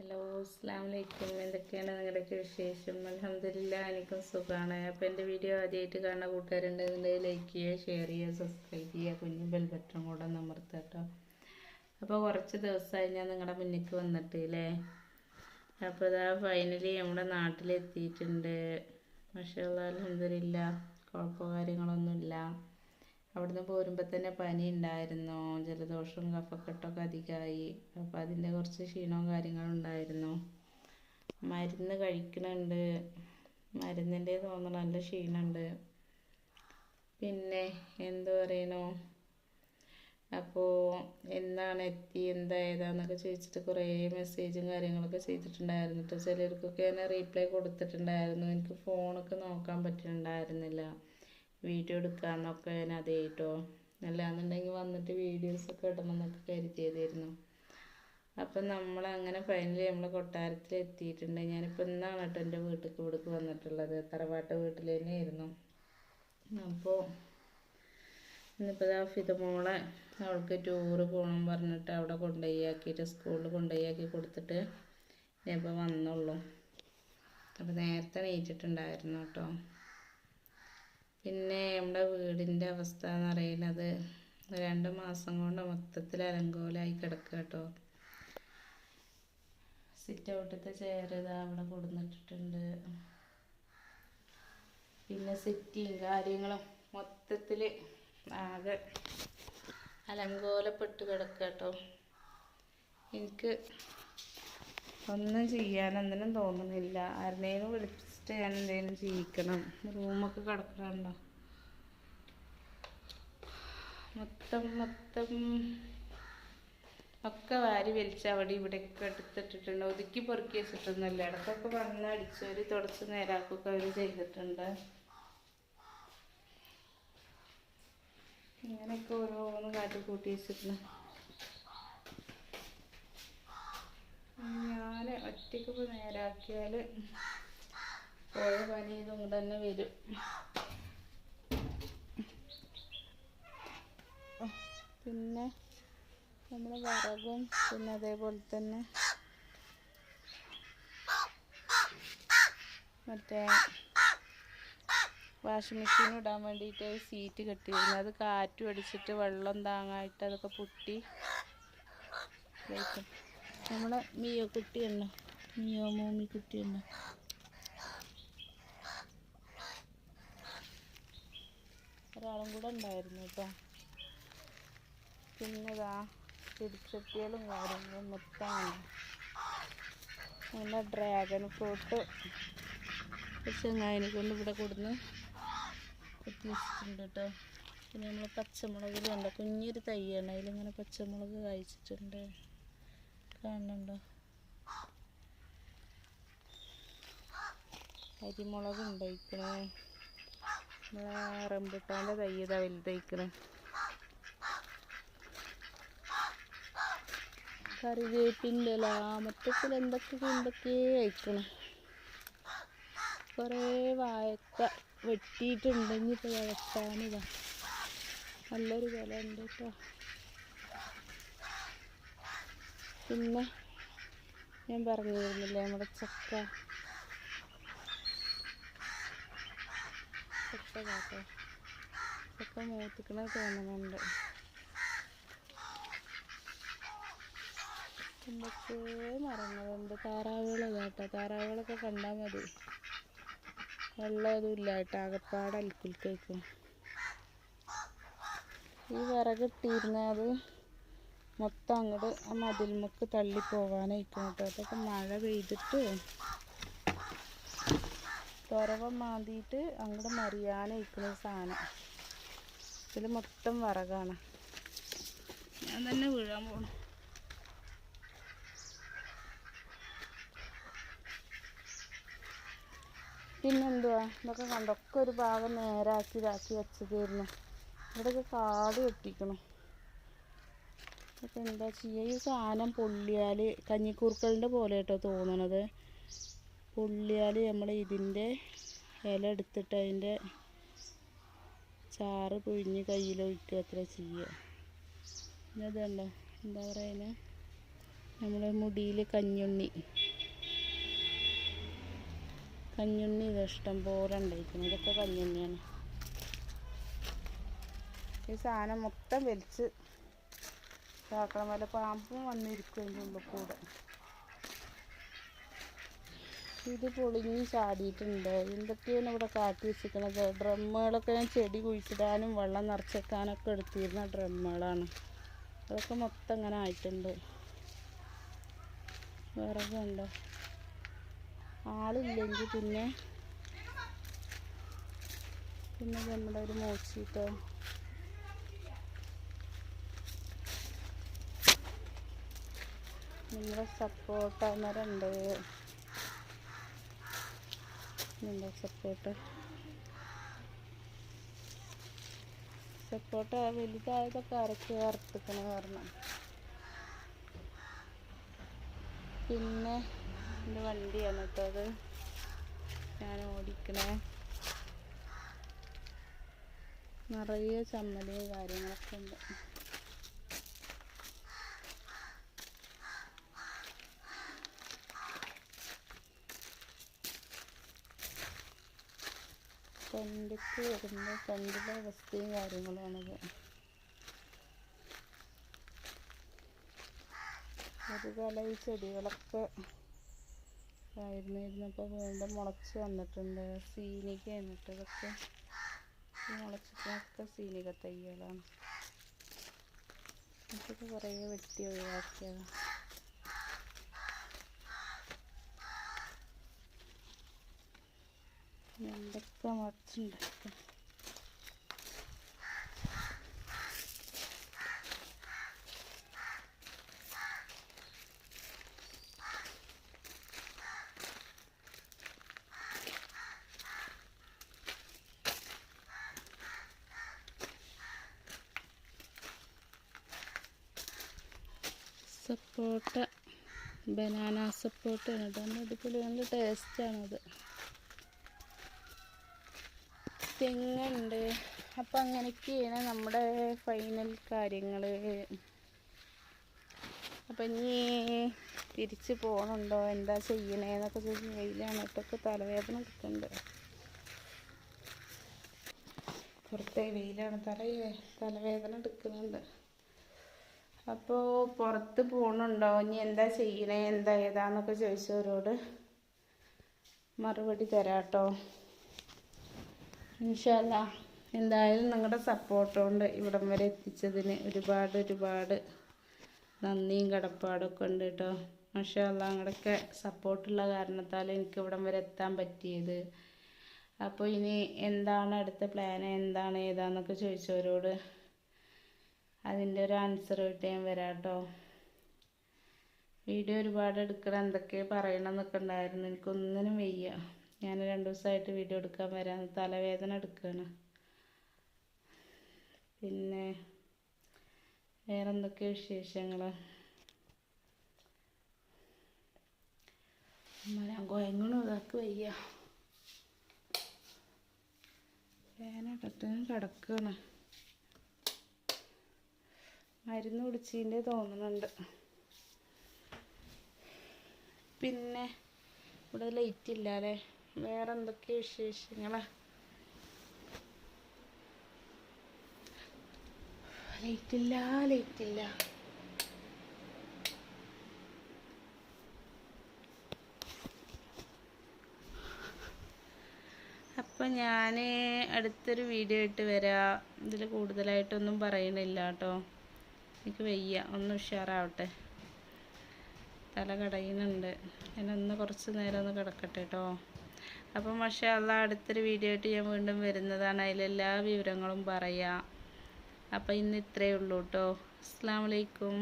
Hello അസ്സാം വലൈക്കും എന്തൊക്കെയാണ് നിങ്ങളുടെയൊക്കെ വിശേഷം? അലഹമില്ല എനിക്കും സുഖമാണ് അപ്പോൾ എന്റെ വീഡിയോ ആദ്യമായിട്ട് കാണുന്ന കൂട്ടുകാരുണ്ടെന്നുണ്ടെങ്കിൽ ലൈക്ക് ചെയ്യുക ഷെയർ ചെയ്യുക സബ്സ്ക്രൈബ് ചെയ്യുക കുഞ്ഞു ബെൽ ബട്ടൺ കൂടെ ഒന്ന് കേട്ടോ. അപ്പോൾ കുറച്ച് ദിവസമായി ഞാൻ നിങ്ങളുടെ മുന്നിലേക്ക് വന്നിട്ട് അല്ലേ അപ്പോൾ ഇതാ ഫൈനലി നമ്മുടെ നാട്ടിലെത്തിയിട്ടുണ്ട്. പക്ഷേ അലഹമില്ല കുഴപ്പമോ കാര്യങ്ങളൊന്നുമില്ല. അവിടുന്ന് പോരുമ്പോൾ തന്നെ പനി ഉണ്ടായിരുന്നു ജലദോഷവും കഫക്കെട്ടൊക്കെ അധികമായി. അപ്പോൾ അതിന്റെ കുറച്ച് ക്ഷീണവും കാര്യങ്ങളും ഉണ്ടായിരുന്നു. മരുന്ന് കഴിക്കണുണ്ട്. മരുന്നിന്റെ തോന്നണം നല്ല ക്ഷീണമുണ്ട് പിന്നെ എന്ത് പറയണോ? അപ്പോൾ എന്താണ് എത്തി? എന്താ ഏതാന്നൊക്കെ ചോദിച്ചിട്ട് കുറേ മെസ്സേജും കാര്യങ്ങളൊക്കെ ചെയ്തിട്ടുണ്ടായിരുന്നു. കേട്ടോ ചിലർക്കൊക്കെ ഞാൻ റീപ്ലൈ കൊടുത്തിട്ടുണ്ടായിരുന്നു. എനിക്ക് ഫോണൊക്കെ നോക്കാൻ പറ്റുന്നുണ്ടായിരുന്നില്ല വീഡിയോ എടുക്കാമെന്നൊക്കെ ഞാൻ അതേ കേട്ടോ അല്ലാന്നുണ്ടെങ്കിൽ വന്നിട്ട് വീഡിയോസൊക്കെ ഇടണം എന്നൊക്കെ കരുതിയതായിരുന്നു. അപ്പം നമ്മൾ അങ്ങനെ ഫൈനലി നമ്മൾ കൊട്ടാരത്തിൽ എത്തിയിട്ടുണ്ട് ഞാനിപ്പോൾ ഇന്നാണ് കേട്ടോ എന്റെ വീട്ടിലേക്ക് ഇവിടേക്ക് വന്നിട്ടുള്ളത്. തറവാട്ട് വീട്ടിൽ തന്നെയായിരുന്നു അപ്പോൾ ഇന്നിപ്പോൾ ഫിദ മോളെ അവൾക്ക് ടൂറ് പോകണം പറഞ്ഞിട്ട് അവിടെ കൊണ്ടുപോയി ആക്കിയിട്ട് സ്കൂളിൽ കൊണ്ടുപോയി ആക്കി കൊടുത്തിട്ട് ഞാനിപ്പോൾ വന്നുള്ളൂ. അപ്പോൾ നേരത്തെ എണീറ്റിട്ടുണ്ടായിരുന്നു കേട്ടോ പിന്നെ നമ്മുടെ വീടിന്റെ അവസ്ഥ എന്ന് പറയുന്നത് രണ്ട് മാസം കൊണ്ട് മൊത്തത്തിൽ അലങ്കോലായി കിടക്കുക കേട്ടോ സിറ്റ് ഔട്ടത്തെ ചെയർ ഇതാ അവിടെ കൊടുന്നിട്ടിട്ടുണ്ട്. പിന്നെ സിറ്റിയും കാര്യങ്ങളും മൊത്തത്തിൽ ആകെ അലങ്കോലപ്പെട്ട് കിടക്കുക കേട്ടോ എനിക്ക് ഒന്നും ചെയ്യാനൊന്നിനും തോന്നുന്നില്ല. ആരുടെയും ഞാൻ എന്തെങ്കിലും ചെയ്യിക്കണം. റൂമൊക്കെ കിടക്കണുണ്ടോ? മൊത്തം മൊത്തം ഒക്കെ വാരി വലിച്ച് അവിടെ ഇവിടെയൊക്കെ എടുത്തിട്ടിട്ടുണ്ട്. ഒതുക്കി പൊറുക്കി വെച്ചിട്ടൊന്നുമില്ല. ഇടയ്ക്കൊക്കെ വന്ന് അടിച്ചവര് തുടച്ച് നേരാക്കൊക്കെ അവർ ചെയ്തിട്ടുണ്ട്. ഇങ്ങനെയൊക്കെ ഓരോന്ന് കാട്ടിക്കൂട്ടി വെച്ചിട്ടുണ്ട്. ഞാൻ ഒറ്റയ്ക്ക് ഇപ്പോൾ നേരാക്കിയാൽ പോയ പനി ഇതും തന്നെ വരും. പിന്നെ നമ്മുടെ വിറകും പിന്നെ അതേപോലെ തന്നെ മറ്റേ വാഷിംഗ് മെഷീൻ ഇടാൻ വേണ്ടിയിട്ട് സീറ്റ് കെട്ടിയിരുന്നു. അത് കാറ്റ് അടിച്ചിട്ട് വെള്ളം താങ്ങായിട്ട് അതൊക്കെ പൊട്ടി. നമ്മളെ മിയോ കുട്ടിയുണ്ടോ മിയോ മോമി കുട്ടിയുണ്ടോ ഒരാളും കൂടെ ഉണ്ടായിരുന്നു കേട്ടോ പിന്നെ ഇതാ പിടിച്ചട്ടികളും കാര്യങ്ങളും മൊത്തമാണ്. നല്ല ഡ്രാഗൺ ഫ്രൂട്ട് ചെങ്ങായിനെ കൊണ്ട് ഇവിടെ കൊടുന്ന് കുത്തിവെച്ചിട്ടുണ്ട് കേട്ടോ പിന്നെ നമ്മൾ പച്ചമുളകിലുണ്ട് കുഞ്ഞൊരു തൈയാണ്. അതിലിങ്ങനെ പച്ചമുളക് കഴിച്ചിട്ടുണ്ട് കാണുന്നുണ്ടോ? അരിമുളക് ഉണ്ടായിക്കണേ റംബുട്ടാന്റെ തൈ ഇതാ വലുതായിക്കണേ. കറിവേപ്പിന്റെ ഇല മൊത്തത്തിൽ എന്തൊക്കെ എന്തൊക്കെ അയക്കണം കുറേ വാഴക്ക വെട്ടിയിട്ടുണ്ട് ഇപ്പോൾ വെട്ടാനിതാ നല്ലൊരു വില ഉണ്ട് കേട്ടോ പിന്നെ ഞാൻ പറഞ്ഞു തരുന്നില്ലേ നമ്മുടെ ചക്ക. ചക്ക കാട്ടോ. ഇതൊക്കെ മൂത്തിക്കണത് തോന്നുന്നുണ്ട് എന്തൊക്കെ മരങ്ങളുണ്ട്. താറാവുകൾ കേട്ടോ. താറാവുകളൊക്കെ കണ്ടാൽ മതി. വെള്ളമൊന്നും ഇല്ല കേട്ടോ. അകപ്പാട് അൽക്കുൽക്കും ഈ വിറകിട്ടിരുന്നത് മൊത്തം അങ്ങോട്ട് ആ മതിൽമുക്ക് തള്ളി കേട്ടോ. അതൊക്കെ മഴ പെയ്തിട്ട് തുറവ മാന്തിയിട്ട് അങ്ങോട്ട് മറിയാനായിരിക്കുന്ന സാധനം. ഇതിൽ മൊത്തം വിറകാണ്. ഞാൻ തന്നെ വീഴാൻ പോണു. പിന്നെന്തുവാ ഇതൊക്കെ കണ്ടൊക്കെ ഒരു ഭാഗം നേരാക്കി ഇതാക്കി വെച്ചതായിരുന്നു. ഇവിടെയൊക്കെ കാട് കെട്ടിക്കണം. ഇതൊക്കെ എന്താ ചെയ്യുക ഈ സാധനം പൊള്ളിയാൽ കഞ്ഞിക്കൂർക്കലിന്റെ പോലെ കേട്ടോ തോന്നണത്. പൊള്ളിയാൽ നമ്മൾ ഇതിന്റെ ഇല എടുത്തിട്ട് അതിന്റെ ചാറ് പിഴിഞ്ഞ് കയ്യിലൊഴിക്കുക അത്ര ചെയ്യുക. ഇതുണ്ടോ എന്താ പറയുന്നത് നമ്മുടെ മുടിയിൽ കഞ്ഞുണ്ണി. കഞ്ഞുണ്ണി ഇത് ഇഷ്ടം പോലെ ഉണ്ടായിരിക്കുന്നു ഇതൊക്കെ കഞ്ഞുണ്ണിയാണ്. ഈ സാധനം മൊത്തം വലിച്ച് ഇതാക്കണം വല്ല പാമ്പും വന്നിരിക്കും അതിന്റെ ഉള്ളിൽ കൂടെ. ഇത് പൊളിഞ്ഞ് ചാടിയിട്ടുണ്ട്. എന്തൊക്കെയാണ് ഇവിടെ കാട്ടി വെച്ചിരിക്കുന്നത്. ഡ്രമ്മുകളൊക്കെ ഞാൻ ചെടി കുഴിച്ചിടാനും വെള്ളം നിറച്ചെക്കാനൊക്കെ എടുത്തിരുന്ന ഡ്രമ്മുകളാണ്. അതൊക്കെ മൊത്തം ഇങ്ങനെ ആയിട്ടുണ്ട്. വിറകുണ്ടോ ആളില്ലെങ്കിൽ പിന്നെ പിന്നെ നമ്മുടെ ഒരു മൂച്ചിട്ടോ. നമ്മുടെ സപ്പോട്ട മരമുണ്ട് നമ്മുടെ സപ്പോട്ട സപ്പോട്ട വലുതായതൊക്കെ അരക്ക് വറുത്തിക്കണ കാരണം. പിന്നെ എന്റെ വണ്ടിയാണ് കേട്ടോ അത്. ഞാൻ ഓടിക്കണേ. നിറയെ ചമ്മലും കാര്യങ്ങളൊക്കെ ഉണ്ട്. ഫ്രണ്ടിക്ക് വരുമ്പോൾ ഫ്രണ്ടിലെ അവസ്ഥയും കാര്യങ്ങളുമാണിത് ഒരു കാലം ഈ ചെടികളൊക്കെ ആയിരുന്നു ഇരുന്നപ്പോൾ വീണ്ടും മുളച്ച് വന്നിട്ടുണ്ട്. സീനിക എന്നിട്ട് ഇതൊക്കെ മുളച്ചിട്ടൊക്കെ സീനിക തൈകളാണ് ഇതൊക്കെ കുറേ വെട്ടി ഒഴിവാക്കിയതാണ് എന്തൊക്കെ മുളച്ചുണ്ടാക്കുക സപ്പോട്ട ബനാന സപ്പോട്ട ഇതാണ് അടിപൊളി നല്ല ടേസ്റ്റാണത് തെങ്ങുണ്ട്. അപ്പം അങ്ങനെയൊക്കെയാണ് നമ്മുടെ ഫൈനൽ കാര്യങ്ങൾ അപ്പം ഇനി തിരിച്ച് പോകണുണ്ടോ എന്താ ചെയ്യണേന്നൊക്കെ ചോദിച്ച് വെയിലാണ്. ഇട്ടൊക്കെ തലവേദന എടുക്കുന്നുണ്ട് പുറത്തെ വെയിലാണ്. തല തലവേദന എടുക്കുന്നുണ്ട്. അപ്പോൾ പുറത്ത് പോകണുണ്ടോ ഇനി എന്താ ചെയ്യണേ? എന്താ ഏതാന്നൊക്കെ ചോദിച്ചവരോട് മറുപടി തരാം കേട്ടോ ഇൻഷല്ല എന്തായാലും നിങ്ങളുടെ സപ്പോർട്ട് കൊണ്ട് ഇവിടം വരെ എത്തിച്ചതിന് ഒരുപാട് ഒരുപാട് നന്ദിയും കടപ്പാടൊക്കെ ഉണ്ട് കേട്ടോ മാഷല്ല നിങ്ങളുടെയൊക്കെ സപ്പോർട്ടുള്ള കാരണത്താൽ എനിക്ക് ഇവിടം വരെ എത്താൻ പറ്റിയത്. അപ്പോൾ ഇനി എന്താണ് അടുത്ത പ്ലാൻ എന്താണ് ഏതാന്നൊക്കെ ചോദിച്ചവരോട് അതിന്റെ ഒരു ആൻസർ കിട്ട് ഞാൻ വരാം കേട്ടോ വീഡിയോ ഒരുപാട് എടുക്കണം എന്തൊക്കെ പറയണമെന്നൊക്കെ ഉണ്ടായിരുന്നു. എനിക്കൊന്നിനും വയ്യ. ഞാൻ രണ്ട് ദിവസമായിട്ട് വീഡിയോ എടുക്കാൻ വരാൻ തലവേദന എടുക്കുകയാണ് പിന്നെ വേറെ എന്തൊക്കെ വിശേഷങ്ങൾ ഞാൻ ഇതാക്ക് വയ്യ. വേനട്ടിട്ട് കിടക്കുകയാണ് മരുന്ന് കുടിച്ചതിന്റെ തോന്നുന്നുണ്ട് പിന്നെ ഇവിടെ ലൈറ്റ് ഇല്ല അല്ലേ വേറെ എന്തൊക്കെ വിശേഷങ്ങളാ? ലൈറ്റില്ല ലൈറ്റില്ല. അപ്പം ഞാൻ അടുത്തൊരു വീഡിയോ ഇട്ട് വരാം. ഇതിൽ കൂടുതലായിട്ടൊന്നും പറയണില്ല കേട്ടോ എനിക്ക് വയ്യ ഒന്ന് ഉഷാറാവട്ടെ. തല കടയുന്നുണ്ട്. ഞാനൊന്ന് കുറച്ച് നേരം ഒന്ന് കിടക്കട്ടെ കേട്ടോ അപ്പം പക്ഷേ അല്ല അടുത്തൊരു വീഡിയോ ആയിട്ട് ഞാൻ വീണ്ടും വരുന്നതാണ്. അതിലെല്ലാ വിവരങ്ങളും പറയാം. അപ്പം ഇന്ന് ഇത്രയേ ഉള്ളൂ കേട്ടോ അസ്സാം വലൈക്കും